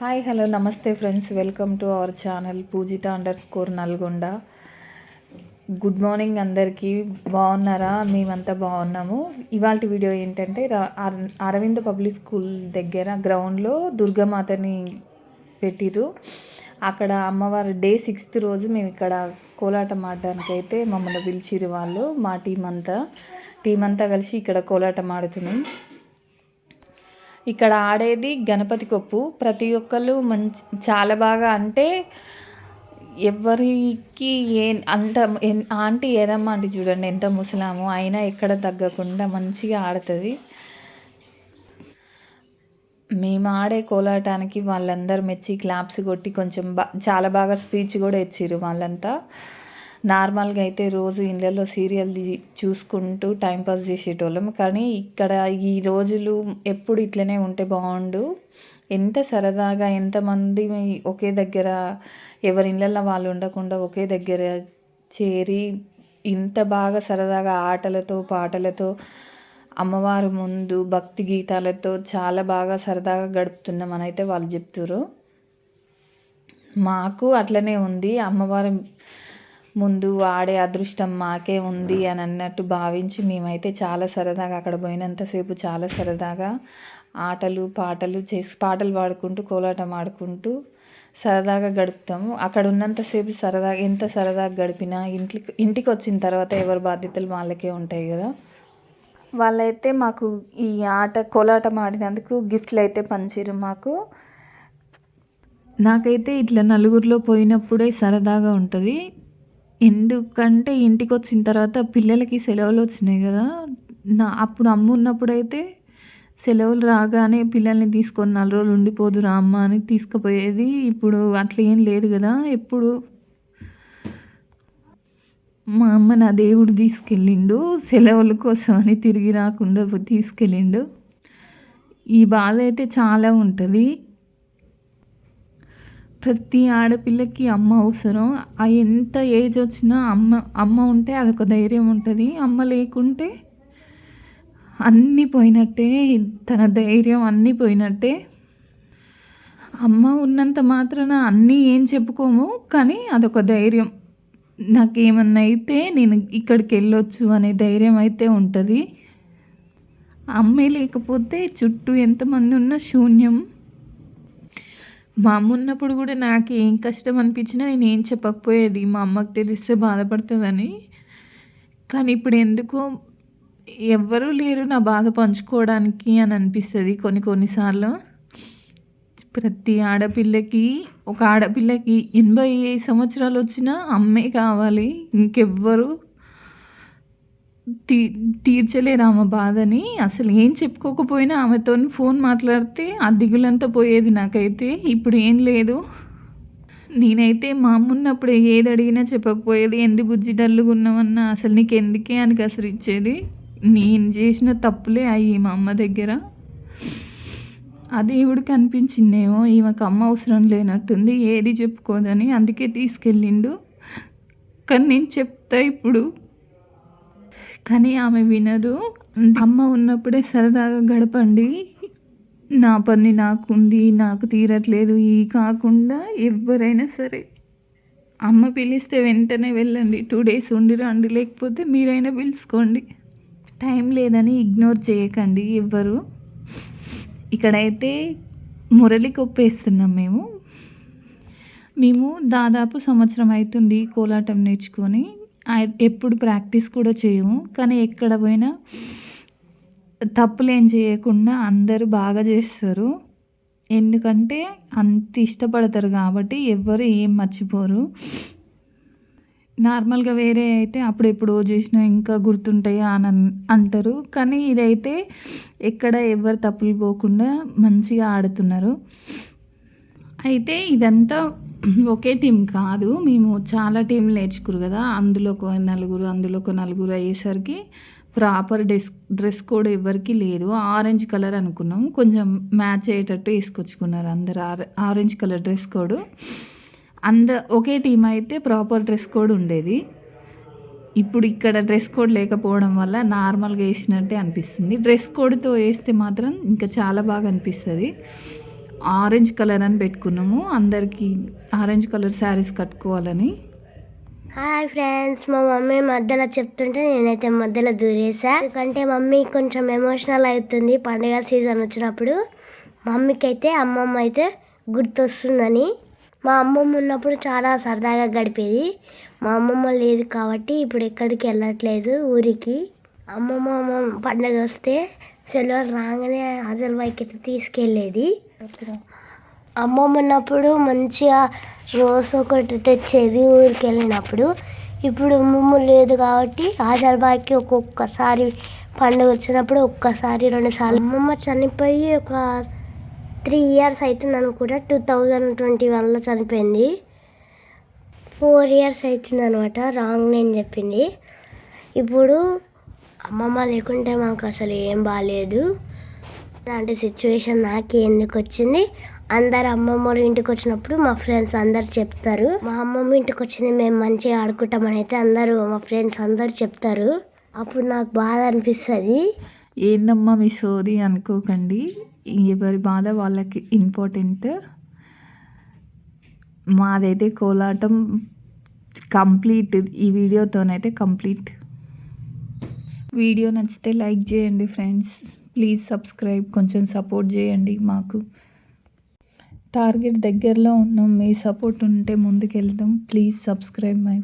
Hi hello నమస్తే friends. Welcome to our channel Pujitha underscore Nalgonda. Good morning అందరికీ. బాగున్నారా? మేమంతా బాగున్నాము. ఇవాళ వీడియో ఏంటంటే అరవింద అర- అరవింద్ పబ్లిక్ స్కూల్ దగ్గర గ్రౌండ్లో దుర్గామాతని పెట్టిర్రు. అక్కడ అమ్మవారి డే సిక్స్త్ రోజు మేము ఇక్కడ కోలాటం ఆడడానికి అయితే మమ్మల్ని పిలిచిరు వాళ్ళు మా టీం అంతా టీం అంతా కలిసి ఇక్కడ కోలాటం ఆడుతున్నాం. ఇక్కడ ఆడేది గణపతి కొప్పు. ప్రతి ఒక్కళ్ళు మంచి చాలా బాగా అంటే ఎవరికి ఏ అంత ఆంటీ ఏదమ్మా ఆంటీ చూడండి ఎంత ముసలాము అయినా ఎక్కడ తగ్గకుండా మంచిగా ఆడుతుంది. మేము ఆడే కోలాటానికి వాళ్ళందరూ మెచ్చి క్లాప్స్ కొట్టి కొంచెం బా చాలా బాగా స్పీచ్ కూడా ఇచ్చారు వాళ్ళంతా. నార్మల్గా అయితే రోజు ఇళ్ళల్లో సీరియల్ చూసుకుంటూ టైంపాస్ చేసేటోళ్ళం. కానీ ఇక్కడ ఈ రోజులు ఎప్పుడు ఇట్లనే ఉంటే బాగుండు. ఎంత సరదాగా ఎంతమంది ఒకే దగ్గర ఎవరి ఇళ్ళల్లో వాళ్ళు ఉండకుండా ఒకే దగ్గర చేరి ఇంత బాగా సరదాగా ఆటలతో పాటలతో అమ్మవారి ముందు భక్తి గీతాలతో చాలా బాగా సరదాగా గడుపుతున్నామని అయితే వాళ్ళు చెప్తున్నారు మాకు అట్లనే ఉంది. అమ్మవారి ముందు ఆడే అదృష్టం మాకే ఉంది అని అన్నట్టు భావించి మేమైతే చాలా సరదాగా అక్కడ పోయినంతసేపు చాలా సరదాగా ఆటలు పాటలు చేసి పాటలు పాడుకుంటూ కోలాటం ఆడుకుంటూ సరదాగా గడుపుతాము. అక్కడ ఉన్నంతసేపు సరదాగా ఎంత సరదాగా గడిపినా ఇంటికి ఇంటికి వచ్చిన తర్వాత ఎవరి బాధ్యతలు వాళ్ళకే ఉంటాయి కదా. వాళ్ళైతే మాకు ఈ ఆట కోలాటం ఆడినందుకు గిఫ్ట్లు అయితే పంచిరు మాకు. నాకైతే ఇట్లా నలుగురిలో పోయినప్పుడే సరదాగా ఉంటుంది. ఎందుకంటే ఇంటికి వచ్చిన తర్వాత పిల్లలకి సెలవులు వచ్చినాయి కదా. నా అప్పుడు అమ్మ ఉన్నప్పుడైతే సెలవులు రాగానే పిల్లల్ని తీసుకొని నాలుగు రోజులు ఉండిపోదు రా అమ్మ అని తీసుకుపోయేది. ఇప్పుడు అట్లా ఏం లేదు కదా. ఎప్పుడు మా అమ్మ నా దేవుడు తీసుకెళ్ళిండు. సెలవుల కోసం అని తిరిగి రాకుండా తీసుకెళ్ళిండు. ఈ బాధ అయితే చాలా ఉంటుంది. ప్రతి ఆడపిల్లకి అమ్మ అవసరం. ఆ ఎంత ఏజ్ వచ్చినా అమ్మ అమ్మ ఉంటే అదొక ధైర్యం ఉంటుంది. అమ్మ లేకుంటే అన్నీ పోయినట్టే తన ధైర్యం అన్నీ పోయినట్టే. అమ్మ ఉన్నంత మాత్రాన అన్నీ ఏం చెప్పుకోము కానీ అదొక ధైర్యం. నాకేమన్నా అయితే నేను ఇక్కడికి వెళ్ళొచ్చు అనే ధైర్యం అయితే ఉంటుంది. అమ్మే లేకపోతే చుట్టూ ఎంతమంది ఉన్నా శూన్యం. మా అమ్మ ఉన్నప్పుడు కూడా నాకు ఏం కష్టం అనిపించినా నేను ఏం చెప్పకపోయేది. మా అమ్మకి తెలిస్తే బాధపడుతుందని. కానీ ఇప్పుడు ఎందుకో ఎవ్వరూ లేరు నా బాధ పంచుకోవడానికి అని అనిపిస్తుంది కొన్ని కొన్నిసార్లు ప్రతి ఆడపిల్లకి ఒక ఆడపిల్లకి ఎనభై సంవత్సరాలు వచ్చినా అమ్మే కావాలి. ఇంకెవ్వరు తీ తీర్చలేరు ఆమె బాధని. అసలు ఏం చెప్పుకోకపోయినా ఆమెతో ఫోన్ మాట్లాడితే ఆ దిగులంతా పోయేది నాకైతే. ఇప్పుడు ఏం లేదు. నేనైతే మా అమ్మ ఉన్నప్పుడు ఏది అడిగినా చెప్పకపోయేది. ఎందుకు బుజ్జి డల్లుగా ఉన్నామన్నా అసలు నీకు ఎందుకే అని కసిరిచ్చేది. నేను చేసిన తప్పులే అయ్యి మా అమ్మ దగ్గర. ఆ దేవుడికి అనిపించిందేమో ఈమెకు అమ్మ అవసరం లేనట్టుంది. ఏది చెప్పుకోదని అందుకే తీసుకెళ్ళిండు. కానీ నేను చెప్తా ఇప్పుడు కానీ ఆమె వినదు. అమ్మ ఉన్నప్పుడే సరదాగా గడపండి. నా పని నాకుంది నాకు తీరట్లేదు. ఈ కాకుండా ఎవరైనా సరే. అమ్మ పిలిస్తే వెంటనే వెళ్ళండి. టూ డేస్ ఉండి రండి. లేకపోతే మీరైనా పిలుచుకోండి. టైం లేదని ఇగ్నోర్ చేయకండి ఎవ్వరు. ఇక్కడైతే మురళి కొప్పేస్తున్నాం మేము. మేము దాదాపు సంవత్సరం అవుతుంది కోలాటం నేర్చుకొని. ఎప్పుడు ప్రాక్టీస్ కూడా చేయము. కానీ ఎక్కడ పోయినా తప్పులేం చేయకుండా అందరూ బాగా చేస్తారు. ఎందుకంటే అంత ఇష్టపడతారు కాబట్టి ఎవ్వరు ఏం మర్చిపోరు. నార్మల్గా వేరే అయితే అప్పుడు ఎప్పుడో చేసినా ఇంకా గుర్తుంటాయా అని అంటారు. కానీ ఇదైతే ఎక్కడ ఎవరు తప్పులు పోకుండా మంచిగా ఆడుతున్నారు. అయితే ఇదంతా ఒకే టీం కాదు. మేము చాలా టీంలు నేర్చుకురు కదా. అందులో ఒక నలుగురు అందులో ఒక నలుగురు అయ్యేసరికి ప్రాపర్ డ్రెస్ డ్రెస్ కోడ్ ఎవరికి లేదు. ఆరెంజ్ కలర్ అనుకున్నాం. కొంచెం మ్యాచ్ అయ్యేటట్టు వేసుకొచ్చుకున్నారు అందరు. ఆరె- ఆరెంజ్ కలర్ డ్రెస్ కోడ్. అంద ఒకే టీం అయితే ప్రాపర్ డ్రెస్ కోడ్ ఉండేది. ఇప్పుడు ఇక్కడ డ్రెస్ కోడ్ లేకపోవడం వల్ల నార్మల్గా వేసినట్టే అనిపిస్తుంది. డ్రెస్ కోడ్తో వేస్తే మాత్రం ఇంకా చాలా బాగా అనిపిస్తుంది. ఆరెంజ్ కలర్ అని పెట్టుకున్నాము. అందరికీ ఆరెంజ్ కలర్ శారీస్ కట్టుకోవాలని. హాయ్ ఫ్రెండ్స్ మా మమ్మీ మధ్యలో చెప్తుంటే నేనైతే మధ్యలో దూరేసా. ఎందుకంటే మమ్మీ కొంచెం ఎమోషనల్ అవుతుంది పండుగ సీజన్ వచ్చినప్పుడు. మమ్మీకి అయితే అమ్మమ్మ అయితే గుర్తొస్తుందని. మా అమ్మమ్మ ఉన్నప్పుడు చాలా సరదాగా గడిపేది. మా అమ్మమ్మ లేదు కాబట్టి ఇప్పుడు ఎక్కడికి వెళ్ళట్లేదు ఊరికి. అమ్మమ్మ పండుగ వస్తే సెలవులు రాగానే అజల్ బైక్ అయితే తీసుకెళ్ళేది. అమ్మమ్మ ఉన్నప్పుడు మంచిగా రోజు ఒకటి తెచ్చేది ఊరికి వెళ్ళినప్పుడు. ఇప్పుడు అమ్మమ్మ లేదు కాబట్టి ఆజార్బాగ్కి ఒక్కొక్కసారి పండుగ వచ్చినప్పుడు ఒక్కసారి రెండుసార్లు అమ్మమ్మ చనిపోయి ఒక త్రీ ఇయర్స్ అవుతుంది అనుకుంటా టూ థౌజండ్ ట్వంటీ వన్లో చనిపోయింది. ఫోర్ ఇయర్స్ అవుతుంది అనమాట రాంగ్ నేను చెప్పింది. ఇప్పుడు అమ్మమ్మ లేకుంటే మాకు అసలు ఏం బాగాలేదు అలాంటి సిచ్యువేషన్ నాకే ఎందుకు వచ్చింది? అందరు అమ్మమ్మ ఇంటికి వచ్చినప్పుడు మా ఫ్రెండ్స్ అందరు చెప్తారు. మా అమ్మమ్మ ఇంటికి వచ్చింది మేము మంచిగా ఆడుకుంటామని అయితే అందరూ మా ఫ్రెండ్స్ అందరు చెప్తారు. అప్పుడు నాకు బాధ అనిపిస్తుంది. ఏందమ్మా మీ సోది అనుకోకండి. ఎవరి బాధ వాళ్ళకి ఇంపార్టెంట్ మాదైతే కోలాటం కంప్లీట్ ఈ వీడియోతోనైతే కంప్లీట్ వీడియో నచ్చితే లైక్ చేయండి ఫ్రెండ్స్ ప్లీజ్ సబ్స్క్రైబ్ కొంచెం సపోర్ట్ చేయండి మాకు. టార్గెట్ దగ్గరలో ఉన్నాం మీ సపోర్ట్ ఉంటే ముందుకెళ్తాం ప్లీజ్ సబ్స్క్రైబ్ మై